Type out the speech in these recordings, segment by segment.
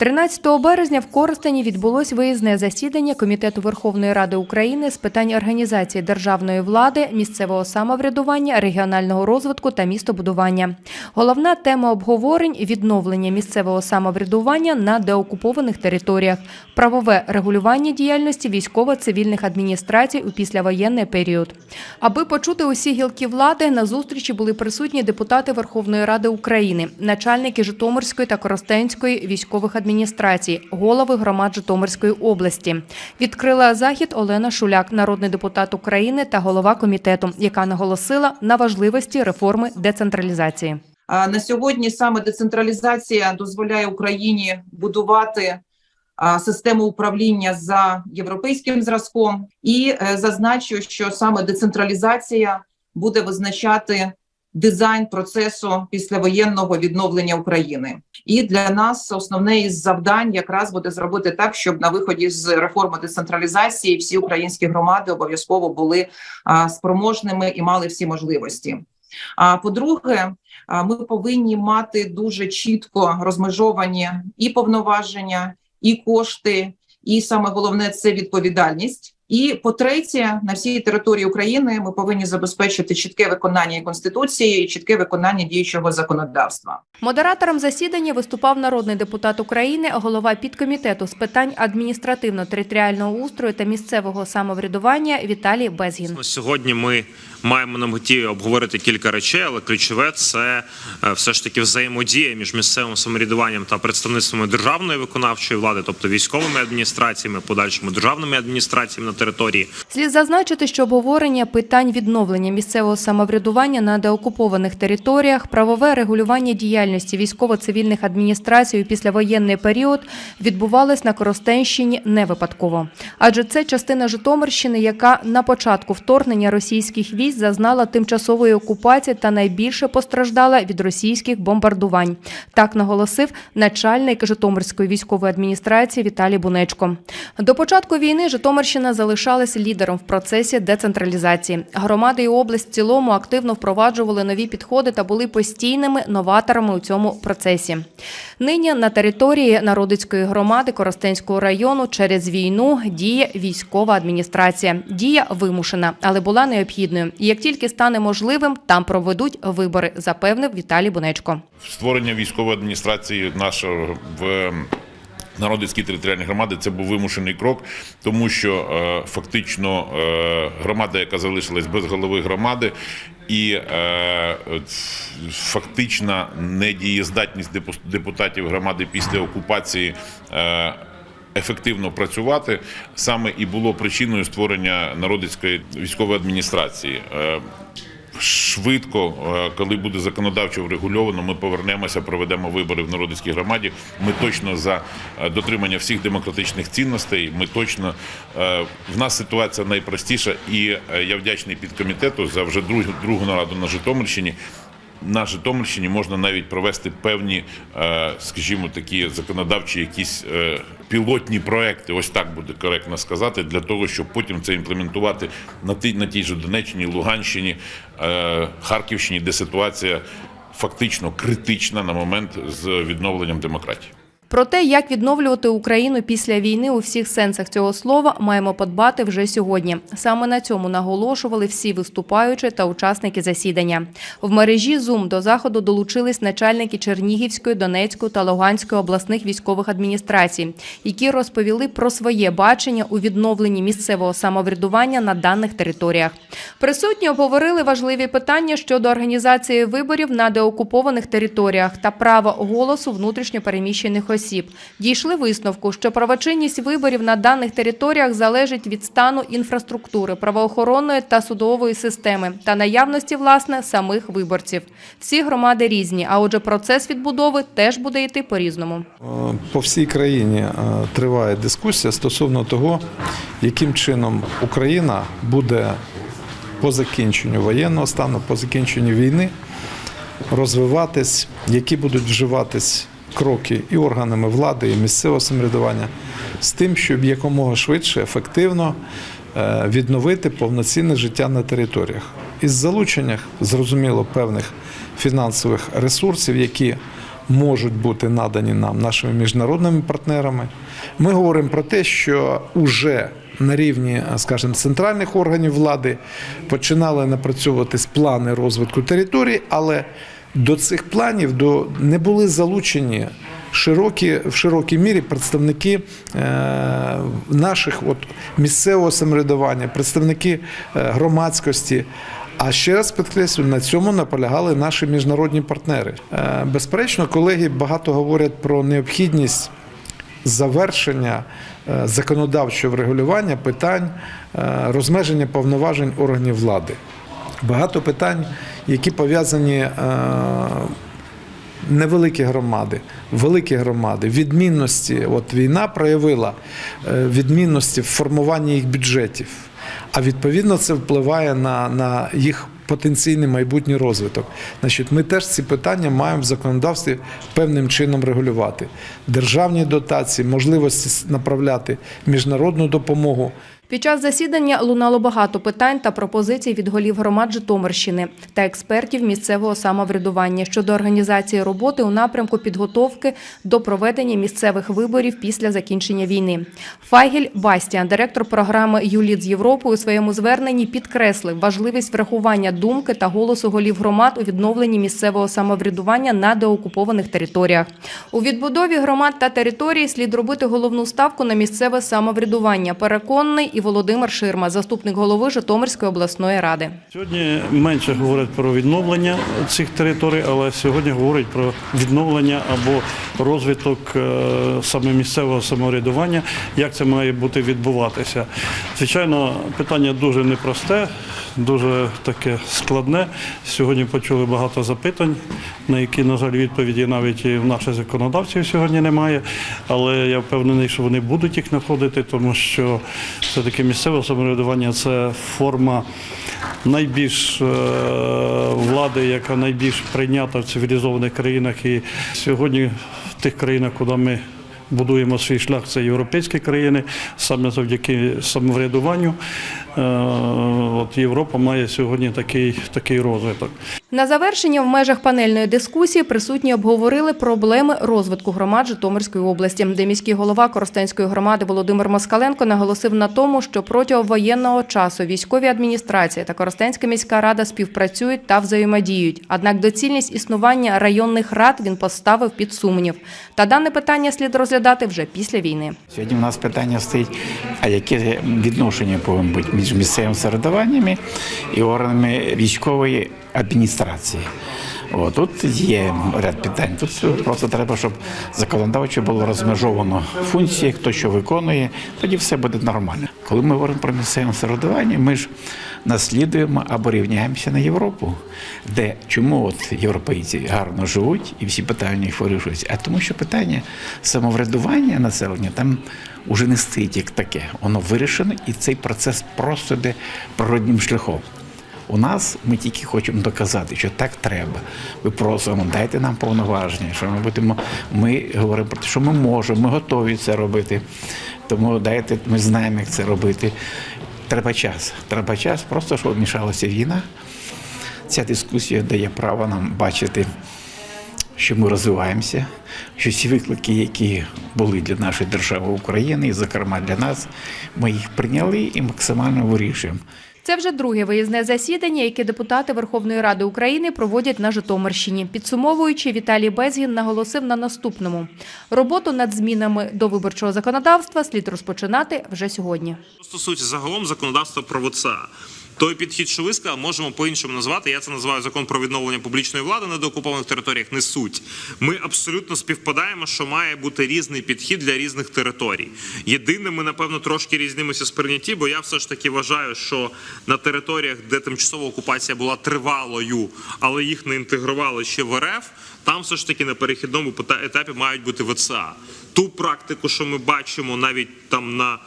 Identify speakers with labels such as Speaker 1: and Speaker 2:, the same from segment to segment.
Speaker 1: 13 березня в Коростені відбулось виїзне засідання Комітету Верховної Ради України з питань організації державної влади, місцевого самоврядування, регіонального розвитку та містобудування. Головна тема обговорень відновлення місцевого самоврядування на деокупованих територіях, правове регулювання діяльності військово-цивільних адміністрацій у післявоєнний період. Аби почути усі гілки влади, на зустрічі були присутні депутати Верховної Ради України, начальники Житомирської та Коростенської військових адміністрацій, голови громад Житомирської області. Відкрила захід Олена Шуляк, народний депутат України та голова комітету, яка наголосила на важливості реформи децентралізації.
Speaker 2: На сьогодні саме децентралізація дозволяє Україні будувати систему управління за європейським зразком, і е, зазначу, що саме децентралізація буде визначати дизайн процесу післявоєнного відновлення України. І для нас основне із завдань якраз буде зробити так, щоб на виході з реформи децентралізації всі українські громади обов'язково були а, спроможними і мали всі можливості. А по-друге, ми повинні мати дуже чітко розмежовані і повноваження, і кошти, і саме головне це відповідальність. І по-третє, на всій території України ми повинні забезпечити чітке виконання конституції і чітке виконання діючого законодавства.
Speaker 1: Модератором засідання виступав народний депутат України, голова підкомітету з питань адміністративно-територіального устрою та місцевого самоврядування Віталій Безгін.
Speaker 3: Сьогодні ми маємо на меті обговорити кілька речей, але ключове це е, все ж таки взаємодія між місцевим самоврядуванням та представництвами державної виконавчої влади, тобто військовими адміністраціями, подальшими державними адміністраціями на території.
Speaker 1: Слід зазначити, що обговорення питань відновлення місцевого самоврядування на деокупованих територіях, правове регулювання діяльності військово-цивільних адміністрацій у післявоєнний період відбувалось на Коростенщині не випадково. Адже це частина Житомирщини, яка на початку вторгнення російських військ зазнала тимчасової окупації та найбільше постраждала від російських бомбардувань. Так наголосив начальник Житомирської військової адміністрації Віталій Бунечко. До початку війни Житомирщина залишалась лідером в процесі децентралізації. Громади і область в цілому активно впроваджували нові підходи та були постійними новаторами у цьому процесі. Нині на території Народицької громади Коростенського району через війну діє військова адміністрація. Дія вимушена, але була необхідною. І як тільки стане можливим, там проведуть вибори, запевнив Віталій Бунечко.
Speaker 4: створення військової адміністрації нашого в Народицькій територіальній громади це був вимушений крок, тому що е, фактично е, громада, яка залишилась без голови громади, і е, фактична недієздатність депу- депутатів громади після окупації. Ефективно працювати саме і було причиною створення народицької військової адміністрації. Швидко, е, коли буде законодавчо врегульовано, ми повернемося, проведемо вибори в народицькій громаді. Ми точно за е, дотримання всіх демократичних цінностей. Ми точно е, в нас ситуація найпростіша, і я вдячний підкомітету за вже другу, другу нараду на Житомирщині. На Житомирщині можна навіть провести певні, е, скажімо, такі законодавчі якісь е, пілотні проекти, ось так буде коректно сказати, для того, щоб потім це імплементувати на тій, на тій же Донеччині, Луганщині, е, Харківщині, де ситуація фактично критична на момент з відновленням демократії.
Speaker 1: Про те, як відновлювати Україну після війни у всіх сенсах цього слова, маємо подбати вже сьогодні. Саме на цьому наголошували всі виступаючі та учасники засідання. В мережі Zoom до заходу долучились начальники Чернігівської, Донецької та Луганської обласних військових адміністрацій, які розповіли про своє бачення у відновленні місцевого самоврядування на даних територіях. Присутні обговорили важливі питання щодо організації виборів на деокупованих територіях та права голосу внутрішньопереміщених осіб. Дійшли висновку, що правочинність виборів на даних територіях залежить від стану інфраструктури, правоохоронної та судової системи та наявності власне самих виборців. Всі громади різні, а отже, процес відбудови теж буде йти по-різному.
Speaker 5: Е, По всій країні е, триває дискусія стосовно того, яким чином Україна буде по закінченню воєнного стану, по закінченню війни розвиватись, які будуть вживатись кроки і органами влади, і місцевого самоврядування з тим, щоб якомога швидше, ефективно е, відновити повноцінне життя на територіях. Із залученням, зрозуміло, певних фінансових ресурсів, які можуть бути надані нам нашими міжнародними партнерами. Ми говоримо про те, що уже на рівні, скажімо, центральних органів влади починали напрацьовуватись плани розвитку територій, але до цих планів до, не були залучені широкі, в широкій мірі представники е, наших от, місцевого самоврядування, представники е, громадськості. А ще раз підкреслю, на цьому наполягали наші міжнародні партнери. Е, Безперечно, колеги багато говорять про необхідність завершення е, законодавчого врегулювання питань е, розмеження повноважень органів влади. Багато питань, які пов'язані е, невеликі громади, великі громади, відмінності. От війна проявила е, відмінності в формуванні їх бюджетів, а відповідно це впливає на, на їх потенційний майбутній розвиток. Значить, ми теж ці питання маємо в законодавстві певним чином регулювати. Державні дотації, можливості направляти міжнародну допомогу.
Speaker 1: Під час засідання лунало багато питань та пропозицій від голів громад Житомирщини та експертів місцевого самоврядування щодо організації роботи у напрямку підготовки до проведення місцевих виборів після закінчення війни. Файгель Бастіан, директор програми ЮЛІД з Європою, у своєму зверненні підкреслив важливість врахування думки та голосу голів громад у відновленні місцевого самоврядування на деокупованих територіях. У відбудові громад та територій слід робити головну ставку на місцеве самоврядування. Переконаний і Володимир Ширма, заступник голови Житомирської обласної ради.
Speaker 6: Сьогодні менше говорять про відновлення цих територій, але сьогодні говорять про відновлення або розвиток е, саме місцевого самоврядування, як це має бути відбуватися. Звичайно, питання дуже непросте, дуже таке складне. Сьогодні почули багато запитань, на які, на жаль, відповіді навіть і в наших законодавців сьогодні немає. Але я впевнений, що вони будуть їх знаходити, тому що все-таки місцеве самоврядування це форма найбільш е, влади, яка найбільш прийнята в цивілізованих країнах. І сьогодні в тих країнах, куди ми будуємо свій шлях, це європейські країни, саме завдяки самоврядуванню. е, От Європа має сьогодні такий, такий розвиток.
Speaker 1: На завершення в межах панельної дискусії присутні обговорили проблеми розвитку громад Житомирської області, де міський голова Коростенської громади Володимир Москаленко наголосив на тому, що протягом воєнного часу військові адміністрації та Коростенська міська рада співпрацюють та взаємодіють. Однак доцільність існування районних рад він поставив під сумнів. Та дане питання слід розглядати вже після війни.
Speaker 7: Сьогодні у нас питання стоїть, а яке відношення повинно бути між місцевим середуваннями і органами військової адміністрації. О, тут є ряд питань. Тут просто треба, щоб законодавчо було розмежовано функції, хто що виконує, тоді все буде нормально. Коли ми говоримо про місцеве самоврядування, ми ж наслідуємо або рівняємося на Європу, де чому от європейці гарно живуть і всі питання їх вирішуються, а тому, що питання самоврядування населення там уже не стоїть як таке. Воно вирішено, і цей процес просто йде природнім шляхом. У нас ми тільки хочемо доказати, що так треба. Ми просимо, дайте нам повноваження, що ми будемо. Ми говоримо про те, що ми можемо, ми готові це робити. Тому дайте, ми знаємо, як це робити. Треба час. Треба час, просто щоб вмішалася війна. Ця дискусія дає право нам бачити, що ми розвиваємося, що ці виклики, які були для нашої держави України, і, зокрема для нас, ми їх прийняли і максимально вирішуємо.
Speaker 1: Це вже друге виїзне засідання, яке депутати Верховної Ради України проводять на Житомирщині. Підсумовуючи, Віталій Безгін наголосив на наступному: роботу над змінами до виборчого законодавства слід розпочинати вже сьогодні.
Speaker 3: Стосується загалом законодавства про ВЦА. Той підхід, що ви сказали, можемо по-іншому назвати. Я це називаю закон про відновлення публічної влади на деокупованих територіях. Не суть. Ми абсолютно співпадаємо, що має бути різний підхід для різних територій. Єдине, ми напевно трошки різнимося з прийнятті, бо я все ж таки вважаю, що на територіях, де тимчасова окупація була тривалою, але їх не інтегрували ще в РФ, там все ж таки на перехідному етапі мають бути ВЦА. Ту практику, що ми бачимо навіть там на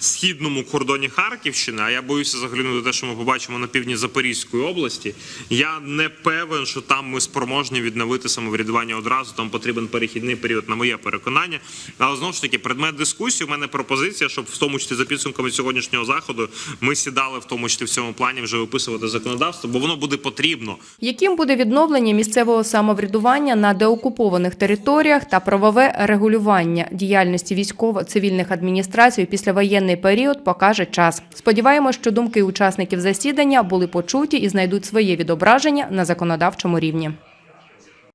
Speaker 3: східному кордоні Харківщини, а я боюся заглянути те, що ми побачимо на півдні Запорізької області. Я не певен, що там ми спроможні відновити самоврядування одразу. Там потрібен перехідний період, на моє переконання. Але знову ж таки, предмет дискусії. У мене пропозиція, щоб в тому числі за підсумками сьогоднішнього заходу ми сідали в тому числі в цьому плані вже виписувати законодавство, бо воно буде потрібно.
Speaker 1: Яким буде відновлення місцевого самоврядування на деокупованих територіях та правове регулювання діяльності військово-цивільних адміністрацій у післявоєнний період, покаже час. Сподіваємось, що думки учасників засідання були почуті і знайдуть своє відображення на законодавчому рівні.